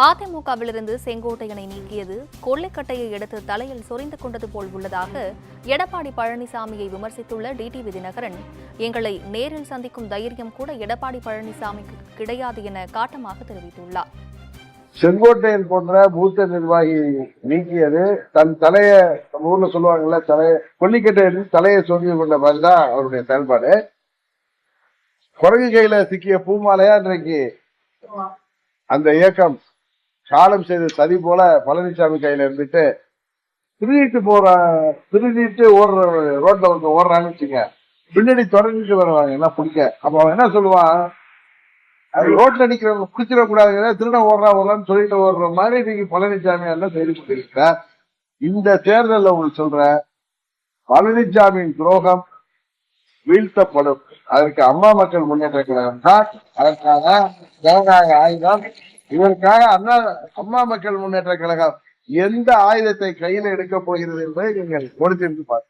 அதிமுகவிலிருந்து செங்கோட்டையனை நீக்கியது கொள்ளைக்கட்டையை எடுத்து தலையில் சொரிந்து கொண்டது போல் உள்ளதாக எடப்பாடி பழனிசாமியை விமர்சித்துள்ள டிடிவி தினகரன் எங்களை நேரில் சந்திக்கும் தைரியம் கூட எடப்பாடி பழனிசாமிக்கு கிடையாது என காட்டமாக தெரிவித்துள்ளார். செங்கோட்டையன் போன்ற மூத்த நிர்வாகி நீக்கியது தன் தலைய நம்ம ஊர்ல சொல்லுவாங்கல்ல தலைய கொல்லிக்கட்டை எடுத்து தலையை சொல்லி கொண்ட மாதிரிதான் அவருடைய செயல்பாடு. குரங்கு கையில சிக்கிய பூமாலையா இன்றைக்கு அந்த இயக்கம் காலம் செய்த சதி போல பழனிசாமி கையில இருந்துட்டு திருடிட்டு போற திருடிட்டு ஓடுற ரோட்ல வந்து ஓடுறான்னு வச்சுங்க. பின்னாடி தொடர்ந்துட்டு வருவாங்க என்ன பிடிக்க. அப்ப அவன் என்ன சொல்லுவான்? அது ரோட்ல நிக்கிறவங்க பிடிச்சிட கூடாதுங்க திருட ஓடுறா ஓடுறான்னு சொல்லிட்டு ஓடுற மாதிரி நீங்க பழனிசாமி எல்லாம் செய்து கொண்டிருக்கிறார் இந்த தேர்தலில் உங்களுக்கு சொல்றேன் பழனிசாமியின் துரோகம் வீழ்த்தப்படும். அதற்கு அம்மா மக்கள் முன்னேற்ற கழகம் தான் அதற்காக ஜனநாயக ஆயுதம் இதற்காக அண்ணா அம்மா மக்கள் முன்னேற்ற கழகம் எந்த ஆயுதத்தை கையில் எடுக்க போகிறது என்பதை நீங்கள் கொடுத்திருந்து பார்க்க